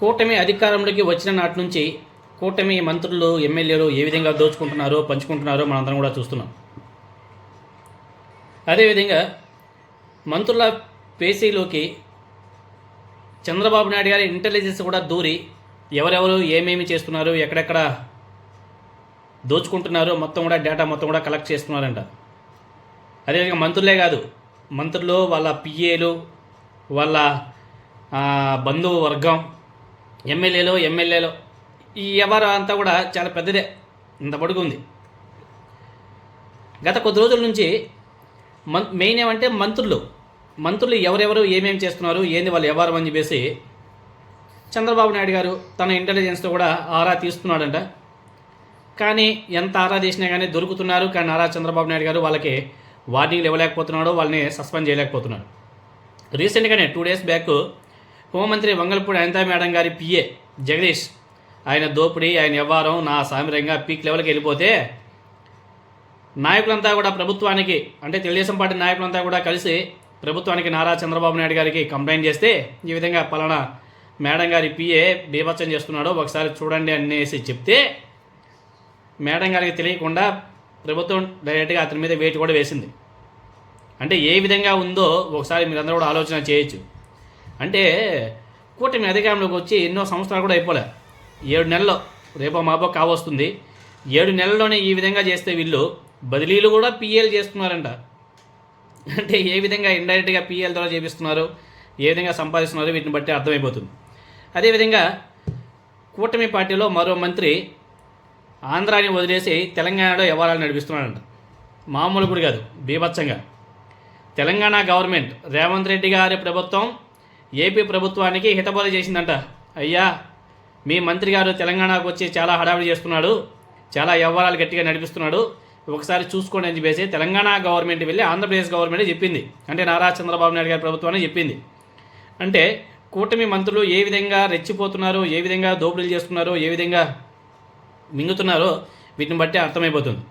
కూటమి అధికారంలోకి వచ్చిన నాటి నుంచి కూటమి మంత్రులు ఎమ్మెల్యేలు ఏ విధంగా దోచుకుంటున్నారో పంచుకుంటున్నారో మనందరం కూడా చూస్తున్నాం. అదేవిధంగా మంత్రుల పేసీలోకి చంద్రబాబు నాయుడు గారి ఇంటెలిజెన్స్ కూడా దూరి ఎవరెవరు ఏమేమి చేస్తున్నారు ఎక్కడెక్కడ దోచుకుంటున్నారో మొత్తం కూడా డేటా మొత్తం కూడా కలెక్ట్ చేస్తున్నారంట. అదేవిధంగా మంత్రులే కాదు మంత్రులు వాళ్ళ పిఏలు వాళ్ళ బంధువు వర్గం ఎమ్మెల్యేలు ఎమ్మెల్యేలు. ఈ వ్యవహారం అంతా కూడా చాలా పెద్దదే. ఇంత పొడుగు ఉంది. గత కొద్ది రోజుల నుంచి మన్ మెయిన్ ఏమంటే మంత్రులు. మంత్రులు ఎవరెవరు ఏమేమి చేస్తున్నారు ఏంది వాళ్ళ వ్యవహారం అని చెప్పేసి చంద్రబాబు నాయుడు గారు తన ఇంటెలిజెన్స్తో కూడా ఆరా తీస్తున్నాడంట. కానీ ఎంత ఆరా తీసినా కానీ దొరుకుతున్నారు. కానీ నారా చంద్రబాబు నాయుడు గారు వాళ్ళకి వార్నింగ్లు ఇవ్వలేకపోతున్నాడు. వాళ్ళని సస్పెండ్ చేయలేకపోతున్నాడు. రీసెంట్గానే టూ డేస్ బ్యాక్ హోంమంత్రి వంగల్పూడి అనితా మేడం గారి పిఏ జగదీష్. ఆయన దోపిడీ ఆయన వ్యవహారం నా సామిరంగా పీక్ లెవెల్కి వెళ్ళిపోతే నాయకులంతా కూడా ప్రభుత్వానికి అంటే తెలుగుదేశం పార్టీ నాయకులంతా కూడా కలిసి ప్రభుత్వానికి నారా చంద్రబాబు నాయుడు గారికి కంప్లైంట్ చేస్తే ఈ విధంగా పలానా మేడం గారి పిఏ బీభత్సం చేస్తున్నాడో ఒకసారి చూడండి అనేసి చెప్తే మేడం గారికి తెలియకుండా ప్రభుత్వం డైరెక్ట్గా అతని మీద వేటు కూడా వేసింది. అంటే ఏ విధంగా ఉందో ఒకసారి మీరందరూ కూడా ఆలోచన చేయొచ్చు. అంటే కూటమి అధికారంలోకి వచ్చి ఎన్నో సంవత్సరాలు కూడా అయిపోలే. ఏడు నెలల్లో రేపో మాపో కావస్తుంది ఏడు నెలల్లోనే ఈ విధంగా చేస్తే వీళ్ళు బదిలీలు కూడా పిఎల్ చేస్తున్నారంట. అంటే ఏ విధంగా ఇండైరెక్ట్గా పిఎల్ ద్వారా చేపిస్తున్నారు ఏ విధంగా సంపాదిస్తున్నారు వీటిని బట్టి అర్థమైపోతుంది. అదేవిధంగా కూటమి పార్టీలో మరో మంత్రి ఆంధ్రాని వదిలేసి తెలంగాణలో వ్యవహారాలు నడిపిస్తున్నాడంట. మామూలు కూడా కాదు బీభత్సంగా. తెలంగాణ గవర్నమెంట్ రేవంత్ రెడ్డి గారి ప్రభుత్వం ఏపీ ప్రభుత్వానికి హితబోధ చేసిందంట. అయ్యా మీ మంత్రి గారు తెలంగాణకు వచ్చి చాలా హడావిడి చేస్తున్నాడు చాలా వ్యవహారాలు గట్టిగా నడిపిస్తున్నాడు. ఒకసారి చూసుకోండి అని చెప్పేసి తెలంగాణ గవర్నమెంట్ వెళ్ళి ఆంధ్రప్రదేశ్ గవర్నమెంట్ చెప్పింది. అంటే నారా చంద్రబాబు నాయుడు గారి ప్రభుత్వాన్ని చెప్పింది. అంటే కూటమి మంత్రులు ఏ విధంగా రెచ్చిపోతున్నారో ఏ విధంగా దోపిడీలు చేస్తున్నారో ఏ విధంగా మింగుతున్నారో వీటిని బట్టి అర్థమైపోతుంది.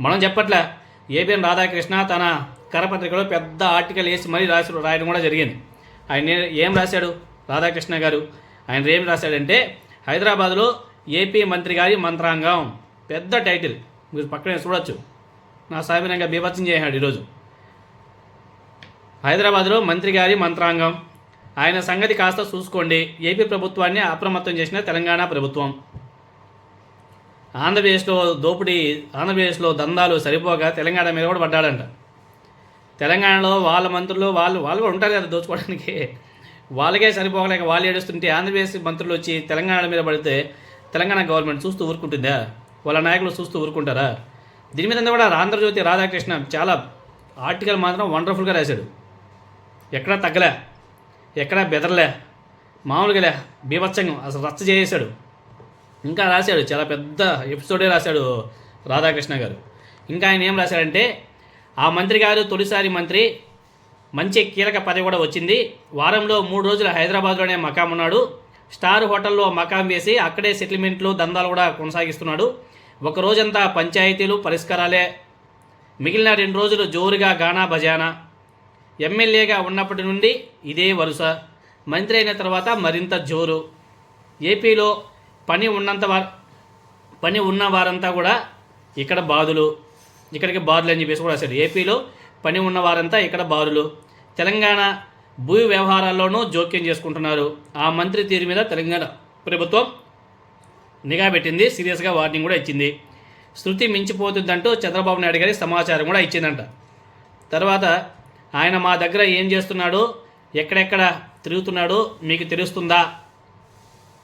మనం చెప్పట్లే ఏబిఎన్ రాధాకృష్ణ తన కరపత్రికలో పెద్ద ఆర్టికల్ వేసి మరీ రాసి రాయడం కూడా జరిగింది. ఆయన ఏం రాశాడు? రాధాకృష్ణ గారు. ఆయన ఏం రాశాడంటే హైదరాబాద్లో ఏపీ మంత్రి గారి మంత్రాంగం. పెద్ద టైటిల్. మీరు పక్కనే చూడొచ్చు. నా సామిరంగా బీభత్సం చేశాడు ఈరోజు. హైదరాబాద్లో మంత్రి గారి మంత్రాంగం. ఆయన సంగతి కాస్త చూసుకోండి. ఏపీ ప్రభుత్వాన్ని అప్రమత్తం చేసిన తెలంగాణ ప్రభుత్వం. ఆంధ్రప్రదేశ్లో దోపిడీ ఆంధ్రప్రదేశ్లో దందాలు సరిపోగా తెలంగాణ మీద కూడా పడ్డాడంట. తెలంగాణలో వాళ్ళ మంత్రులు వాళ్ళు వాళ్ళు కూడా ఉంటారు కదా దోచుకోవడానికి. వాళ్ళకే సరిపోగలేక వాళ్ళు ఏడుస్తుంటే ఆంధ్రప్రదేశ్ మంత్రులు వచ్చి తెలంగాణ మీద పడితే తెలంగాణ గవర్నమెంట్ చూస్తూ ఊరుకుంటుందా? వాళ్ళ నాయకులు చూస్తూ ఊరుకుంటారా? దీని మీద కూడా ఆంధ్రజ్యోతి రాధాకృష్ణ చాలా ఆర్టికల్ మాత్రం వండర్ఫుల్గా రాశాడు. ఎక్కడా తగ్గలే ఎక్కడా బెదరలే మామూలుగాలే బీభత్సంగం అసలు రచ్చ చేసేశాడు. ఇంకా రాశాడు చాలా పెద్ద ఎపిసోడే రాశాడు రాధాకృష్ణ గారు. ఇంకా ఆయన ఏం రాశాడంటే ఆ మంత్రి గారు తొలిసారి మంత్రి. మంచి కీలక పదవి కూడా వచ్చింది. వారంలో మూడు రోజులు హైదరాబాద్లోనే మకాం ఉన్నాడు. స్టార్ హోటల్లో మకాం వేసి అక్కడే సెటిల్మెంట్లు దందాలు కూడా కొనసాగిస్తున్నాడు. ఒక రోజంతా పంచాయతీలు పరిష్కారాలే. మిగిలిన రెండు రోజులు జోరుగా గానా బజానా ఎమ్మెల్యేగా ఉన్నప్పటి నుండి ఇదే వరుస. మంత్రి అయిన తర్వాత మరింత జోరు. ఏపీలో పని ఉన్నంత వారు పని ఉన్న వారంతా కూడా ఇక్కడ బాధులు. ఇక్కడికి బారులు అని చెప్పేసి కూడా రాశాడు. ఏపీలో పని ఉన్న వారంతా ఇక్కడ బారులు. తెలంగాణ భూ వ్యవహారాల్లోనూ జోక్యం చేసుకుంటున్నారు. ఆ మంత్రి తీరు మీద తెలంగాణ ప్రభుత్వం నిఘా పెట్టింది. సీరియస్గా వార్నింగ్ కూడా ఇచ్చింది. శృతి మించిపోతుందంటూ చంద్రబాబు నాయుడు గారి సమాచారం కూడా ఇచ్చిందంట. తర్వాత ఆయన మా దగ్గర ఏం చేస్తున్నాడు? ఎక్కడెక్కడ తిరుగుతున్నాడో? మీకు తెలుస్తుందా?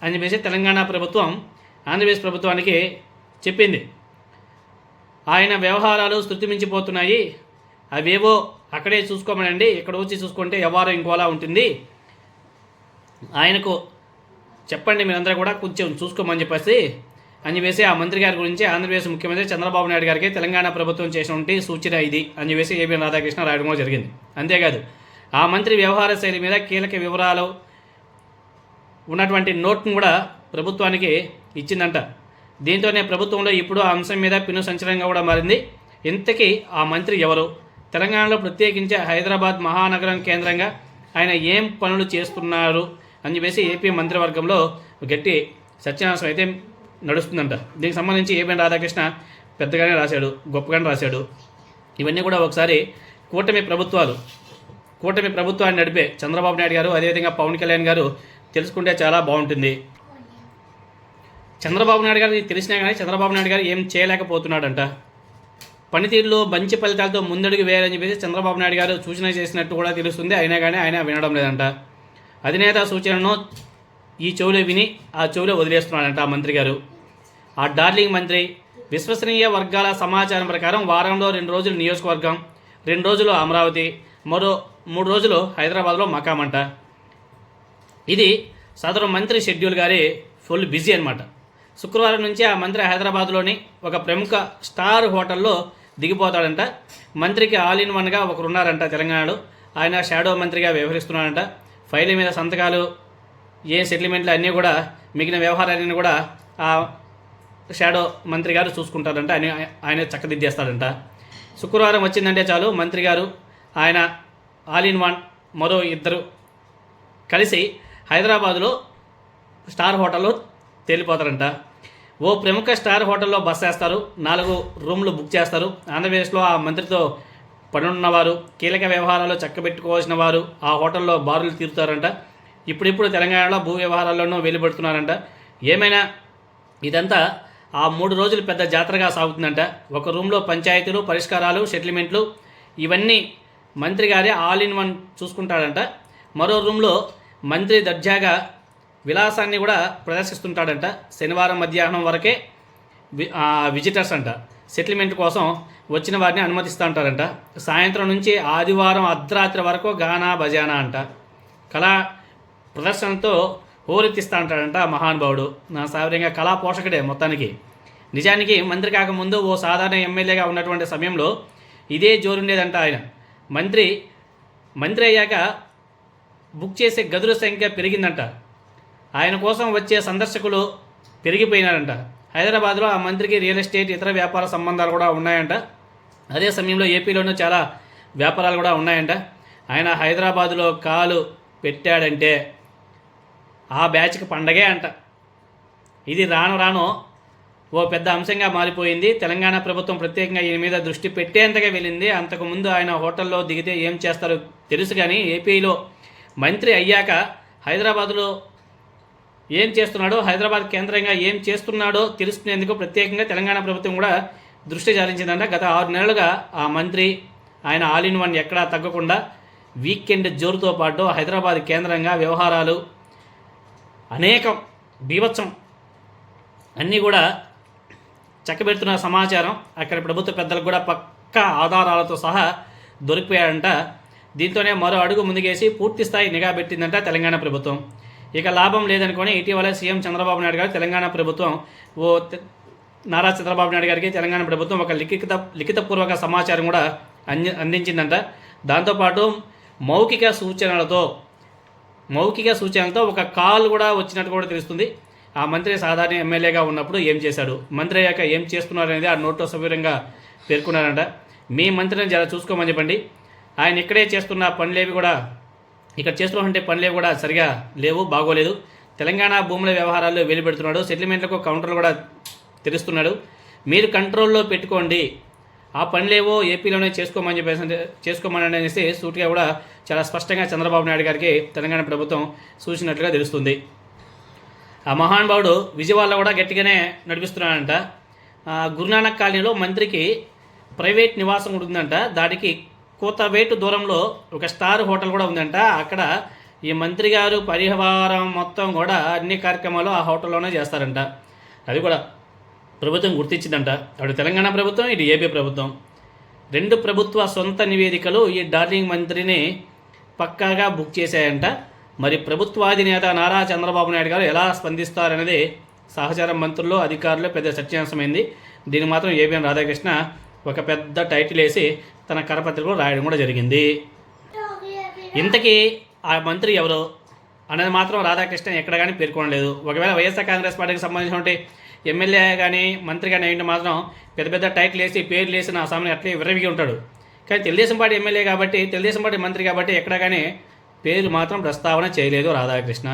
అని చెప్పేసి తెలంగాణ ప్రభుత్వం ఆంధ్రప్రదేశ్ ప్రభుత్వానికి చెప్పింది. ఆయన వ్యవహారాలు శృతి మించిపోతున్నాయి అవేవో అక్కడే చూసుకోమనండి. ఇక్కడ వచ్చి చూసుకుంటే వ్యవహారం ఇంకోలా ఉంటుంది. ఆయనకు చెప్పండి మీరందరూ కూడా కొంచెం చూసుకోమని చెప్పేసి అని చెప్పేసి ఆ మంత్రి గారి గురించి ఆంధ్రప్రదేశ్ ముఖ్యమంత్రి చంద్రబాబు నాయుడు గారికి తెలంగాణ ప్రభుత్వం చేసినటువంటి సూచన ఇది అని చెప్పేసి ఏబీ రాధాకృష్ణ రాయడం కూడా జరిగింది. అంతేకాదు ఆ మంత్రి వ్యవహార శైలి మీద కీలక వివరాలు ఉన్నటువంటి నోట్ను కూడా ప్రభుత్వానికి ఇచ్చిందంట. దీంతోనే ప్రభుత్వంలో ఇప్పుడు ఆ అంశం మీద పిను సంచలనంగా కూడా మారింది. ఇంతకీ ఆ మంత్రి ఎవరు? తెలంగాణలో ప్రత్యేకించి హైదరాబాద్ మహానగరం కేంద్రంగా ఆయన ఏం పనులు చేస్తున్నారు అని చెప్పేసి ఏపీ మంత్రివర్గంలో గట్టి సత్యనాశం అయితే నడుస్తుందంట. దీనికి సంబంధించి ఏపీ రాధాకృష్ణ పెద్దగానే రాశాడు గొప్పగానే రాశాడు. ఇవన్నీ కూడా ఒకసారి కూటమి ప్రభుత్వాలు కూటమి ప్రభుత్వాన్ని నడిపే చంద్రబాబు నాయుడు గారు అదేవిధంగా పవన్ కళ్యాణ్ గారు తెలుసుకుంటే చాలా బాగుంటుంది. చంద్రబాబు నాయుడు గారు తెలిసినా కానీ చంద్రబాబు నాయుడు గారు ఏం చేయలేకపోతున్నాడంట. పనితీరులో మంచి ఫలితాలతో ముందడుగు వేయాలని చెప్పేసి చంద్రబాబు నాయుడు గారు సూచన చేసినట్టు కూడా తెలుస్తుంది. అయినా కానీ ఆయన వినడం లేదంట. అధినేత సూచనను ఈ చెవులో విని ఆ చెవులో వదిలేస్తున్నాడంట ఆ మంత్రి గారు. ఆ డార్లింగ్ మంత్రి విశ్వసనీయ వర్గాల సమాచారం ప్రకారం వారంలో రెండు రోజులు నియోజకవర్గం రెండు రోజులు అమరావతి మరో మూడు రోజులు హైదరాబాద్లో మకామంట. ఇది సదరు మంత్రి షెడ్యూల్ గారి ఫుల్ బిజీ అనమాట శుక్రవారం నుంచి ఆ మంత్రి హైదరాబాద్లోని ఒక ప్రముఖ స్టార్ హోటల్లో దిగిపోతాడంట. మంత్రికి ఆల్ ఇన్ వన్గా ఒకరు ఉన్నారంట తెలంగాణలో. ఆయన షాడో మంత్రిగా వ్యవహరిస్తున్నాడంట. ఫైల్ మీద సంతకాలు ఏ సెటిల్మెంట్లు అన్నీ కూడా మిగిలిన వ్యవహారాలన్నీ కూడా ఆ షాడో మంత్రి గారు చూసుకుంటారంట. ఆయన ఆయన చక్కదిద్దేస్తాడంట. శుక్రవారం వచ్చిందంటే చాలు మంత్రి గారు ఆయన ఆల్ ఇన్ వన్ మరో ఇద్దరు కలిసి హైదరాబాదులో స్టార్ హోటల్లో తేలిపోతారంట. ఓ ప్రముఖ స్టార్ హోటల్లో బస్ వేస్తారు. నాలుగు రూమ్లు బుక్ చేస్తారు. ఆంధ్రప్రదేశ్లో ఆ మంత్రితో పనున్నవారు కీలక వ్యవహారాల్లో చక్కబెట్టుకోవాల్సిన వారు ఆ హోటల్లో బారులు తీరుతారంట. ఇప్పుడిప్పుడు తెలంగాణలో భూ వ్యవహారాల్లోనూ వెలువడుతున్నారంట ఏమైనా ఇదంతా ఆ మూడు రోజులు పెద్ద జాతరగా సాగుతుందంట. ఒక రూమ్లో పంచాయతీలు పరిష్కారాలు సెటిల్మెంట్లు ఇవన్నీ మంత్రి గారే ఆల్ ఇన్ వన్ చూసుకుంటాడంట. మరో రూమ్లో మంత్రి దర్జాగా విలాసాన్ని కూడా ప్రదర్శిస్తుంటాడంట. శనివారం మధ్యాహ్నం వరకే విజిటర్స్ అంట. సెటిల్మెంట్ కోసం వచ్చిన వారిని అనుమతిస్తూ ఉంటారంట సాయంత్రం నుంచి ఆదివారం అర్ధరాత్రి వరకు గానా బజానా అంట. కళా ప్రదర్శనతో హోరెత్తిస్తూ ఉంటాడంట మహానుభావుడు. నా సావరంగా కళా పోషకుడే మొత్తానికి. నిజానికి మంత్రి కాకముందు ఓ సాధారణ ఎమ్మెల్యేగా ఉన్నటువంటి సమయంలో ఇదే జోరుండేదంట ఆయన. మంత్రి మంత్రి అయ్యాక బుక్ చేసే గదుల సంఖ్య పెరిగిందంట. ఆయన కోసం వచ్చే సందర్శకులు పెరిగిపోయినారంట. హైదరాబాద్లో ఆ మంత్రికి రియల్ ఎస్టేట్ ఇతర వ్యాపార సంబంధాలు కూడా ఉన్నాయంట. అదే సమయంలో ఏపీలోనూ చాలా వ్యాపారాలు కూడా ఉన్నాయంట. ఆయన హైదరాబాదులో కాలు పెట్టాడంటే ఆ బ్యాచ్కి పండగే అంట. ఇది రాను రాను ఓ పెద్ద అంశంగా మారిపోయింది. తెలంగాణ ప్రభుత్వం ప్రత్యేకంగా ఈయన మీద దృష్టి పెట్టేంతగా వెళ్ళింది. అంతకుముందు ఆయన హోటల్లో దిగితే ఏం చేస్తారో తెలుసు కానీ ఏపీలో మంత్రి అయ్యాక హైదరాబాదులో ఏం చేస్తున్నాడో హైదరాబాద్ కేంద్రంగా ఏం చేస్తున్నాడో తెలుసుకునేందుకు ప్రత్యేకంగా తెలంగాణ ప్రభుత్వం కూడా దృష్టి సారించిందంట. గత ఆరు నెలలుగా ఆ మంత్రి ఆయన ఆల్ ఇన్ వన్ ఎక్కడా తగ్గకుండా వీకెండ్ జోరుతో పాటు హైదరాబాద్ కేంద్రంగా వ్యవహారాలు అనేకం బీభత్సం అన్నీ కూడా చక్కబెడుతున్న సమాచారం. అక్కడ ప్రభుత్వ పెద్దలకు కూడా పక్కా ఆధారాలతో సహా దొరికిపోయాడంట. దీంతోనే మరో అడుగు ముందుకేసి పూర్తి స్థాయి నిఘా పెట్టిందంట తెలంగాణ ప్రభుత్వం. ఇక లాభం లేదనుకొని ఇటీవల సీఎం చంద్రబాబు నాయుడు గారు తెలంగాణ ప్రభుత్వం ఓ నారా చంద్రబాబు నాయుడు గారికి తెలంగాణ ప్రభుత్వం ఒక లిఖిత లిఖితపూర్వక సమాచారం కూడా అంది అందించిందంట. దాంతోపాటు మౌఖిక సూచనలతో మౌఖిక సూచనలతో ఒక కాల్ కూడా వచ్చినట్టు కూడా తెలుస్తుంది. ఆ మంత్రి సాధారణ ఎమ్మెల్యేగా ఉన్నప్పుడు ఏం చేశాడు? మంత్రి అయ్యాక ఏం చేస్తున్నారు అనేది ఆ నోట్లో సవ్యంగా పేర్కొన్నారంట. మీ మంత్రిని జర చూసుకోమని చెప్పండి. ఆయన ఇక్కడే చేస్తున్న పనులేవి కూడా ఇక్కడ చేస్తున్నటువంటి పనులే కూడా సరిగా లేవు బాగోలేదు. తెలంగాణ భూముల వ్యవహారాల్లో వెలిపెడుతున్నాడు సెటిల్మెంట్లకు కౌంటర్లు కూడా తెరుస్తున్నాడు. మీరు కంట్రోల్లో పెట్టుకోండి. ఆ పనులేవో ఏపీలోనే చేసుకోమని చెప్పేసి చేసుకోమని అనేసి సూటిగా కూడా చాలా స్పష్టంగా చంద్రబాబు నాయుడు గారికి తెలంగాణ ప్రభుత్వం సూచించినట్లుగా తెలుస్తుంది. ఆ మహానుభావుడు విజయవాడలో కూడా గట్టిగానే నడిపిస్తున్నాడంట. గురునానక్ కాలనీలో మంత్రికి ప్రైవేట్ నివాసం ఉంటుందంట. దానికి కూతవేటు దూరంలో ఒక స్టార్ హోటల్ కూడా ఉందంట. అక్కడ ఈ మంత్రి గారు పరిహారం మొత్తం కూడా అన్ని కార్యక్రమాలు ఆ హోటల్లోనే చేస్తారంట. అది కూడా ప్రభుత్వం గుర్తించిందంట. అటు తెలంగాణ ప్రభుత్వం ఇటు ఏపీ ప్రభుత్వం. రెండు ప్రభుత్వ సొంత నివేదికలు ఈ డార్లింగ్ మంత్రిని పక్కాగా బుక్ చేశాయంట. మరి ప్రభుత్వాధినేత నారా చంద్రబాబు నాయుడు గారు ఎలా స్పందిస్తారనేది సహచార మంత్రులు అధికారులు పెద్ద చర్చాంశమైంది దీనికి మాత్రం ఏబిఎన్ రాధాకృష్ణ ఒక పెద్ద టైటిల్ వేసి తన కరపత్రికలో రాయడం కూడా జరిగింది. ఇంతకీ ఆ మంత్రి ఎవరు? అనేది మాత్రం రాధాకృష్ణ ఎక్కడ కానీ పేర్కొనలేదు ఒకవేళ వైఎస్ఆర్ కాంగ్రెస్ పార్టీకి సంబంధించినటువంటి ఎమ్మెల్యే కానీ మంత్రి కానీ అయింటే మాత్రం పెద్ద పెద్ద టైటిల్ వేసి పేర్లు వేసి నా సామాన్య అట్లే విరవిగి ఉంటాడు. కానీ తెలుగుదేశం పార్టీ ఎమ్మెల్యే కాబట్టి తెలుగుదేశం పార్టీ మంత్రి కాబట్టి ఎక్కడ కానీ పేరు మాత్రం ప్రస్తావన చేయలేదు రాధాకృష్ణ.